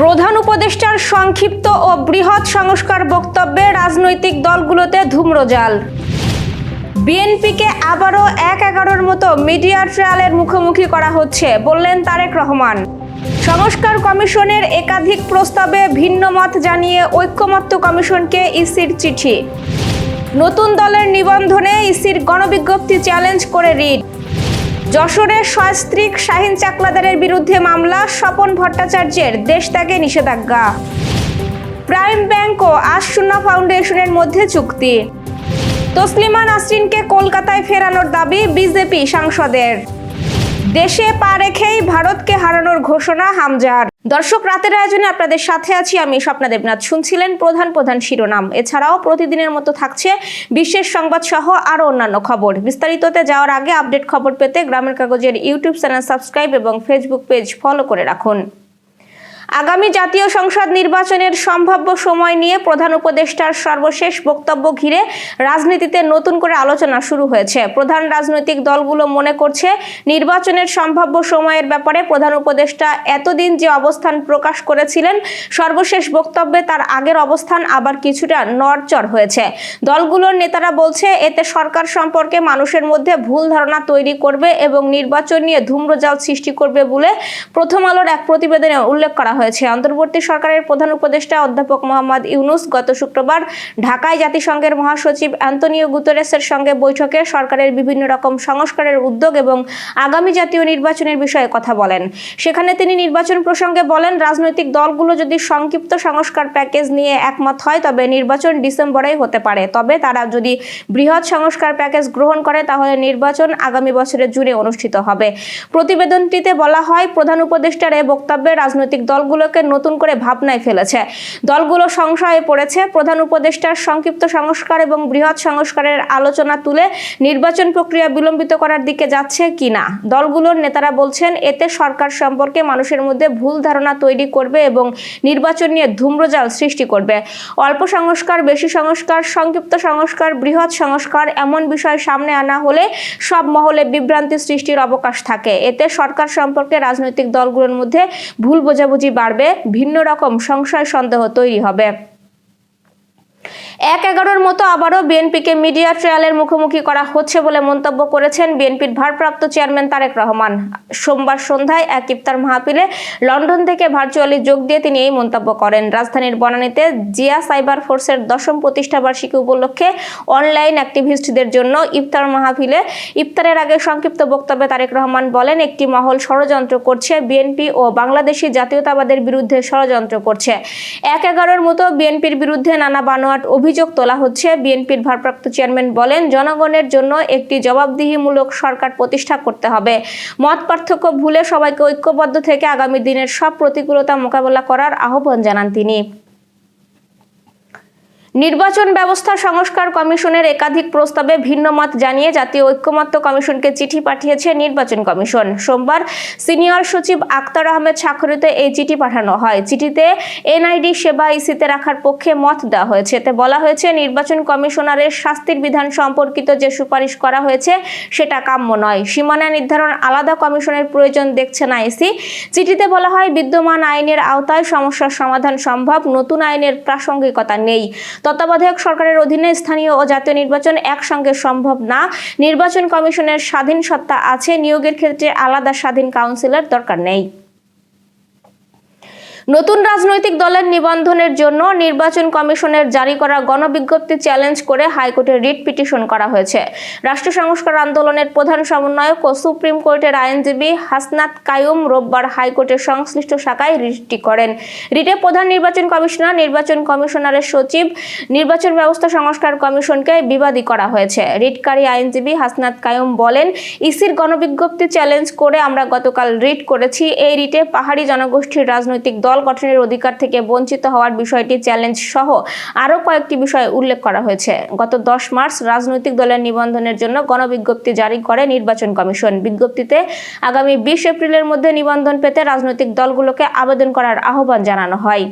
প্রধান উপদেষ্টার সংক্ষিপ্ত ও বৃহৎ সংস্কার বক্তব্যে রাজনৈতিক দলগুলোতে ধূম্রজাল বিএনপিকে আবারও এক এগারোর মতো মিডিয়া ট্রায়ালের মুখোমুখি করা হচ্ছে, বললেন তারেক রহমান। সংস্কার কমিশনের একাধিক প্রস্তাবে ভিন্ন মত জানিয়ে ঐক্যমত্য কমিশনকে ইসির চিঠি। নতুন দলের নিবন্ধনে ইসির গণবিজ্ঞপ্তি চ্যালেঞ্জ করে রিট। যশোরের সস্ত্রীক শাহিন চাকলাদারের বিরুদ্ধে মামলা, স্বপন ভট্টাচার্যের দেশ ত্যাগে নিষেধাজ্ঞা। প্রাইম ব্যাংক ও আশুন্না ফাউন্ডেশনের মধ্যে চুক্তি। তসলিমা নাসরিনকে কলকাতায় ফেরানোর দাবি বিজেপি সাংসদের। দেশে পা রেখেই ভারতকে হারানোর ঘোষণা হামজার। দর্শক, রাতের আয়োজনে আপনাদের সাথে আছি আমি স্বপ্না দেবনাথ। শুনছিলেন প্রধান প্রধান শিরোনাম। এছাড়াও প্রতিদিনের মতো থাকছে বিশ্বের সংবাদ সহ আরও অন্যান্য খবর। বিস্তারিততে যাওয়ার আগে আপডেট খবর পেতে গ্রামের কাগজের ইউটিউব চ্যানেল সাবস্ক্রাইব এবং ফেসবুক পেজ ফলো করে রাখুন। আগামী জাতীয় সংসদ নির্বাচনের সম্ভাব্য সময় নিয়ে প্রধান উপদেষ্টার সর্বশেষ বক্তব্য ঘিরে রাজনীতিতে নতুন করে আলোচনা শুরু হয়েছে। প্রধান রাজনৈতিক দলগুলো মনে করছে, নির্বাচনের সম্ভাব্য সময়ের ব্যাপারে প্রধান উপদেষ্টা এতদিন যে অবস্থান প্রকাশ করেছিলেন, সর্বশেষ বক্তব্যে তার আগের অবস্থান আবার কিছুটা নড়চড় হয়েছে। দলগুলোর নেতারা বলছে, এতে সরকার সম্পর্কে মানুষের মধ্যে ভুল ধারণা তৈরি করবে এবং নির্বাচন নিয়ে ধূম্রজাল সৃষ্টি করবে বলে প্রথম আলোর এক প্রতিবেদনে উল্লেখ করা হয়েছে। অন্তর্বর্তী সরকারের প্রধান উপদেষ্টা অধ্যাপক মোহাম্মদ ইউনুস গত শুক্রবার ঢাকায় জাতিসংঘের মহাসচিব অ্যান্তনিও গুতেরেসের সঙ্গে বৈঠকে সরকারের বিভিন্ন রকম সংস্কারের উদ্যোগ এবং আগামী জাতীয় নির্বাচনের বিষয়ে কথা বলেন। সেখানে তিনি নির্বাচন প্রসঙ্গে বলেন, রাজনৈতিক দলগুলো যদি সংক্ষিপ্ত সংস্কার প্যাকেজ নিয়ে একমত হয়, তবে নির্বাচন ডিসেম্বরেই হতে পারে। তবে তারা যদি বৃহৎ সংস্কার প্যাকেজ গ্রহণ করে, তাহলে নির্বাচন আগামী বছরের জুনে অনুষ্ঠিত হবে। প্রতিবেদনটিতে বলা হয়, প্রধান উপদেষ্টার এ বক্তব্যে রাজনৈতিক দলগুলোকে নতুন করে ভাবনায় ফেলেছে। দলগুলো সংশয়ে পড়েছে। প্রধান উপদেষ্টার সংক্ষিপ্ত সংস্কার এবং বৃহৎ সংস্কারের আলোচনা তুলে নির্বাচন প্রক্রিয়া বিলম্বিত করার দিকে যাচ্ছে কিনা? দলগুলোর নেতারা বলছেন, এতে সরকার সম্পর্কে মানুষের মধ্যে ভুল ধারণা তৈরি করবে এবং নির্বাচন নিয়ে ধূম্রজাল সৃষ্টি করবে। অল্প সংস্কার, বেশি সংস্কার, সংক্ষিপ্ত সংস্কার, বৃহৎ সংস্কার এমন বিষয় সামনে আনা হলে সব মহলে বিভ্রান্তি সৃষ্টির অবকাশ থাকে। এতে সরকার সম্পর্কে রাজনৈতিক দলগুলোর মধ্যে ভুল বোঝাবুঝি বাড়বে ভিন্ন রকম সংশয় সন্দেহ তৈরি হবে। এক এগারোর মতো আবারও বিএনপিকে মিডিয়া ট্রায়ালের মুখোমুখি করা হচ্ছে বলে মন্তব্য করেছেন বিএনপির ভারপ্রাপ্ত চেয়ারম্যান তারেক রহমান। সোমবার সন্ধ্যায় এক ইফতার মাহফিলে লন্ডন থেকে ভার্চুয়ালি যোগ দিয়ে তিনি এই মন্তব্য করেন। রাজধানীর বনানীতে জিয়া সাইবার ফোর্সের দশম প্রতিষ্ঠা বার্ষিকী উপলক্ষে অনলাইন অ্যাক্টিভিস্টদের জন্য ইফতার মাহফিলে ইফতারের আগে সংক্ষিপ্ত বক্তব্যে তারেক রহমান বলেন, একটি মহল ষড়যন্ত্র করছে, বিএনপি ও বাংলাদেশি জাতীয়তাবাদের বিরুদ্ধে ষড়যন্ত্র করছে। এক এগারোর মতো বিএনপির বিরুদ্ধে নানা বানোয়াট অভিযোগ তোলা হচ্ছে, বিএনপির ভারপ্রাপ্ত চেয়ারম্যান বলেন, জনগণের জন্য একটি জবাবদিহিমূলক সরকার প্রতিষ্ঠা করতে হবে। মত পার্থক্য ভুলে সবাইকে ঐক্যবদ্ধ থেকে আগামী দিনের সব প্রতিকূলতা মোকাবেলা করার আহ্বান জানান তিনি। নির্বাচন ব্যবস্থা সংস্কার কমিশনের একাধিক প্রস্তাবে ভিন্ন মত জানিয়ে জাতীয় ঐক্যমত্য কমিশনকে চিঠি পাঠিয়েছে নির্বাচন কমিশন। সোমবার সিনিয়র সচিব আক্তার আহমেদ স্বাক্ষরিত এই চিঠি পাঠানো হয়। চিঠিতে এনআইডি সেবা ইসিতে রাখার পক্ষে মত দেওয়া হয়েছে। এতে বলা হয়েছে, নির্বাচন কমিশনারের শাস্তির বিধান সম্পর্কিত যে সুপারিশ করা হয়েছে, সেটা কাম্য নয়। সীমানা নির্ধারণ আলাদা কমিশনের প্রয়োজন দেখছে না এসি চিঠিতে বলা হয়, বিদ্যমান আইনের আওতায় সমস্যার সমাধান সম্ভব, নতুন আইনের প্রাসঙ্গিকতা নেই। তত্ত্বাবধায়ক সরকারের অধীনে স্থানীয় ও জাতীয় নির্বাচন একসঙ্গে সম্ভব না। নির্বাচন কমিশনের স্বাধীন সত্তা আছে, নিয়োগের ক্ষেত্রে আলাদা স্বাধীন কাউন্সিলর দরকার নেই। নতুন রাজনৈতিক দলের নিবন্ধনের জন্য নির্বাচন কমিশনের জারি করা গণবিজ্ঞপ্তি চ্যালেঞ্জ করে হাইকোর্টে রিট পিটিশন করা হয়েছে। রাষ্ট্র সংস্কার আন্দোলনের প্রধান সমন্বয়ক ও সুপ্রিম কোর্টের আইনজীবী হাসনাত কায়ুম রোববার হাইকোর্টের সংশ্লিষ্ট শাখায় রিটটি করেন। রিটে প্রধান নির্বাচন কমিশনার, নির্বাচন কমিশনারের সচিব, নির্বাচন ব্যবস্থা সংস্কার কমিশনকে বিবাদী করা হয়েছে। রিটকারী আইনজীবী হাসনাত কায়ুম বলেন, ইসির গণবিজ্ঞপ্তি চ্যালেঞ্জ করে আমরা গতকাল রিট করেছি। এই রিটে পাহাড়ি জনগোষ্ঠীর রাজনৈতিক দল গঠনের অধিকার থেকে বঞ্চিত হওয়ার বিষয়টি চ্যালেঞ্জ সহ আরও কয়েকটি বিষয় উল্লেখ করা হয়েছে। গত দশ মার্চ রাজনৈতিক দলের নিবন্ধনের জন্য গণবিজ্ঞপ্তি জারি করে নির্বাচন কমিশন। বিজ্ঞপ্তিতে আগামী বিশ এপ্রিলের মধ্যে নিবন্ধন পেতে রাজনৈতিক দলগুলোকে আবেদন করার আহ্বান জানানো হয়।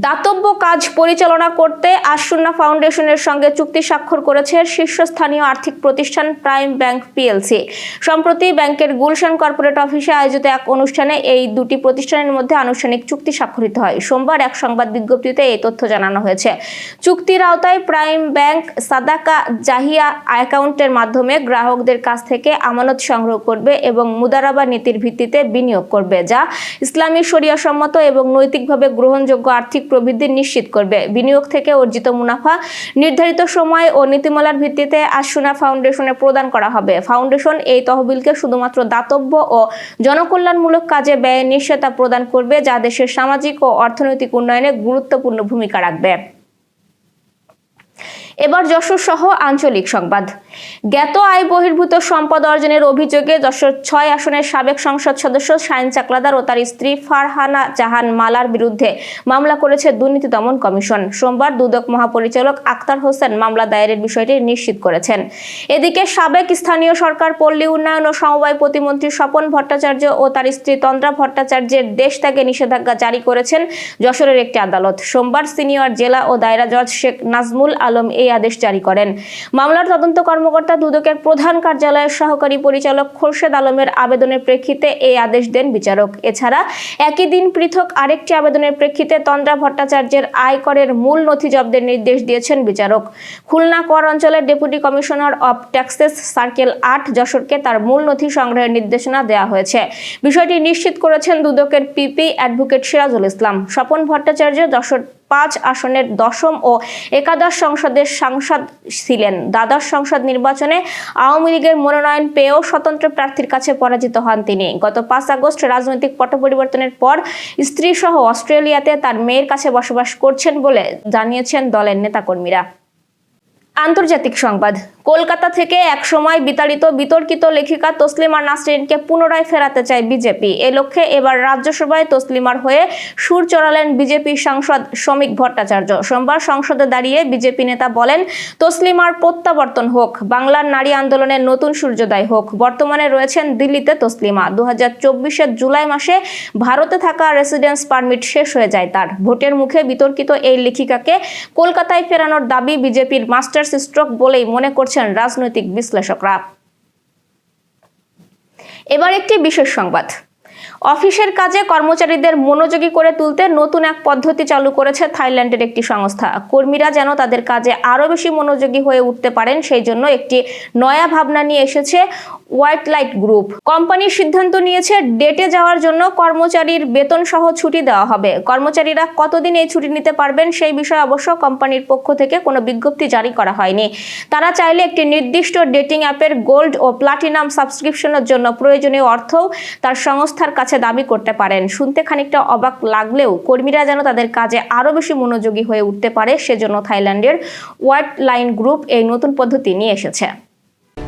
দাতব্য কাজ পরিচালনা করতে আশুন্না ফাউন্ডেশনের সঙ্গে চুক্তি স্বাক্ষর করেছে শীর্ষস্থানীয় আর্থিক প্রতিষ্ঠান প্রাইম ব্যাংক পিএলসি। সম্প্রতি ব্যাংকের গুলশান কর্পোরেট অফিসে আয়োজিত এক অনুষ্ঠানে এই দুটি প্রতিষ্ঠানের মধ্যে আনুষ্ঠানিক চুক্তি স্বাক্ষরিত হয়। সোমবার এক সংবাদ বিজ্ঞপ্তিতে এই তথ্য জানানো হয়েছে। চুক্তির আওতায় প্রাইম ব্যাংক সাদাকা জাহিয়া অ্যাকাউন্টের মাধ্যমে গ্রাহকদের কাছ থেকে আমানত সংগ্রহ করবে এবং মুদারাবা নীতির ভিত্তিতে বিনিয়োগ করবে, যা ইসলামী শরিয়া সম্মত এবং নৈতিকভাবে গ্রহণযোগ্য আর্থিক প্রবৃদ্ধি নিশ্চিত করবে। বিনিয়োগ থেকে অর্জিত মুনাফা নির্ধারিত সময় ও নীতিমালার ভিত্তিতে আশুনা ফাউন্ডেশনে প্রদান করা হবে। ফাউন্ডেশন এই তহবিলকে শুধুমাত্র দাতব্য ও জনকল্যাণমূলক কাজে ব্যয় নিশ্চয়তা প্রদান করবে, যা দেশের সামাজিক ও অর্থনৈতিক উন্নয়নে গুরুত্বপূর্ণ ভূমিকা রাখবে। এবার যশোর সহ আঞ্চলিক সংবাদ। জ্ঞাত আয় বহির্ভূত সম্পদ অর্জনের অভিযোগে যশোর ছয় আসনের সাবেক সংসদ সদস্য শাইন চাকলাদার ও তার স্ত্রী ফারহানা জাহান মালার বিরুদ্ধে মামলা করেছে দুর্নীতি দমন কমিশন। সোমবার দুদক মহাপরিচালক আক্তার হোসেন মামলা দায়েরের বিষয়টি নিশ্চিত করেছেন। এদিকে সাবেক স্থানীয় সরকার, পল্লী উন্নয়ন ও সমবায় প্রতিমন্ত্রী স্বপন ভট্টাচার্য ও তার স্ত্রী তন্দ্রা ভট্টাচার্যের দেশ ত্যাগে নিষেধাজ্ঞা জারি করেছেন যশোরের একটি আদালত। সোমবার সিনিয়র জেলা ও দায়রা জজ শেখ নাজমুল আলম এই আদেশ জারি করেন। মামলার তদন্ত কর্মকর্তা দুদকের প্রধান কার্যালয়ের সহকারী পরিচালক খোরশেদ আলমের আবেদনের প্রেক্ষিতে এই আদেশ দেন বিচারক। এছাড়া একই দিন পৃথক আরেকটি আবেদনের প্রেক্ষিতে তন্দ্রা ভট্টাচার্যের আয়করের মূল নথি জব্দের নির্দেশ দিয়েছেন বিচারক। খুলনা কর অঞ্চলের deputy commissioner of taxes circle আট যশোরকে তার মূল নথি সংগ্রহের নির্দেশনা দেওয়া হয়েছে। বিষয়টি নিশ্চিত করেছেন দুদকের পিপি অ্যাডভোকেট সিরাজুল ইসলাম। স্বপন ভট্টাচার্য যশোর পাঁচ আসনের দশম ও একাদশ সংসদের সাংসদ ছিলেন। দ্বাদশ সংসদ নির্বাচনে আওয়ামী লীগের মনোনয়ন পেয়েও স্বতন্ত্র প্রার্থীর কাছে পরাজিত হন তিনি। গত পাঁচ আগস্ট রাজনৈতিক পট পরিবর্তনের পর স্ত্রী সহ অস্ট্রেলিয়াতে তার মেয়ের কাছে বসবাস করছেন বলে জানিয়েছেন দলের নেতাকর্মীরা। আন্তর্জাতিক সংবাদ কলকাতা থেকে একসময় বিতাড়িত বিতর্কিত লেখিকা তসলিমা নাসরিনকে পুনরায় ফেরাতে চায় বিজেপি। এ লক্ষ্যে এবার রাজ্যসভায় তসলিমার হয়ে সুর চড়ালেন বিজেপি সাংসদ শ্রমিক ভট্টাচার্য। সোমবার সংসদে দাঁড়িয়ে বিজেপি নেতা বলেন, তসলিমার প্রত্যাবর্তন হোক, বাংলার নারী আন্দোলনের নতুন সূর্যোদয় হোক। বর্তমানে রয়েছেন দিল্লিতে তসলিমা। দু হাজার জুলাই মাসে ভারতে থাকা রেসিডেন্স পারমিট শেষ হয়ে যায় তার। ভোটের মুখে বিতর্কিত এই লেখিকাকে কলকাতায় ফেরানোর দাবি বিজেপির মাস্টার্স স্ট্রোক বলেই মনে করছেন রাজনৈতিক বিশ্লেষকরা। এবার একটি বিশেষ সংবাদ। অফিসের কাজে কর্মচারীদের মনোযোগী করে তুলতে নতুন এক পদ্ধতি চালু করেছে থাইল্যান্ডের একটি সংস্থা। কর্মীরা যেন তাদের কাজে আরও বেশি মনোযোগী হয়ে উঠতে পারেন, সেই জন্য একটি নয়া ভাবনা নিয়ে এসেছে হোয়াইট লাইট গ্রুপ। কোম্পানির সিদ্ধান্ত নিয়েছে ডেটে যাওয়ার জন্য কর্মচারীর বেতন সহ ছুটি দেওয়া হবে। কর্মচারীরা কতদিন এই ছুটি নিতে পারবেন সেই বিষয়ে অবশ্য কোম্পানির পক্ষ থেকে কোনো বিজ্ঞপ্তি জারি করা হয়নি। তারা চাইলে একটি নির্দিষ্ট ডেটিং অ্যাপের গোল্ড ও প্লাটিনাম সাবস্ক্রিপশনের জন্য প্রয়োজনীয় অর্থও তার সংস্থার কাছে দাবি করতে পারেন। শুনতে খানিকটা অবাক লাগলেও কর্মীরা যেন তাদের কাজে আরও বেশি মনোযোগী হয়ে উঠতে পারে, সেজন্য থাইল্যান্ডের হোয়াইট লাইন গ্রুপ এই নতুন পদ্ধতি নিয়ে এসেছে।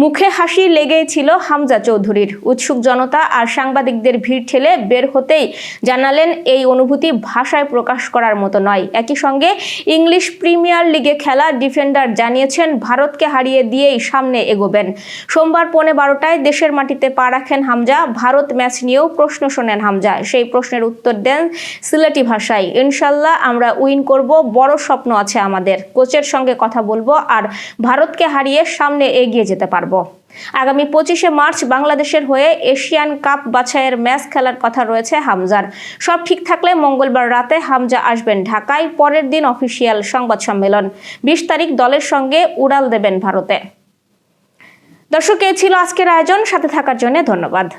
মুখে হাসি লেগেই ছিল হামজা চৌধুরীর। উৎসুক জনতা আর সাংবাদিকদের ভিড় ঠেলে বের হতেই জানালেন, এই অনুভূতি ভাষায় প্রকাশ করার মতো নয়। একই সঙ্গে ইংলিশ প্রিমিয়ার লিগে খেলা ডিফেন্ডার জানিয়েছেন, ভারতকে হারিয়ে দিয়েই সামনে এগোবেন। সোমবার পৌনে বারোটায় দেশের মাটিতে পা রাখেন হামজা। ভারত ম্যাচ নিয়েও প্রশ্ন শোনেন হামজা। সেই প্রশ্নের উত্তর দেন সিলেটি ভাষায়। ইনশাল্লাহ আমরা উইন করব, বড় স্বপ্ন আছে আমাদের। কোচের সঙ্গে কথা বলব, আর ভারতকে হারিয়ে সামনে এগিয়ে যেতে পারব। আগামী পঁচিশে মার্চ বাংলাদেশের হয়ে এশিয়ান কাপ বাছাইয়ের ম্যাচ খেলার কথা রয়েছে হামজার। সব ঠিক থাকলে মঙ্গলবার রাতে হামজা আসবেন ঢাকায়, পরের দিন অফিসিয়াল সংবাদ সম্মেলন। বিশ তারিখ দলের সঙ্গে উড়াল দেবেন ভারতে। দর্শক, এ ছিল আজকের আয়োজন। সাথে থাকার জন্য ধন্যবাদ।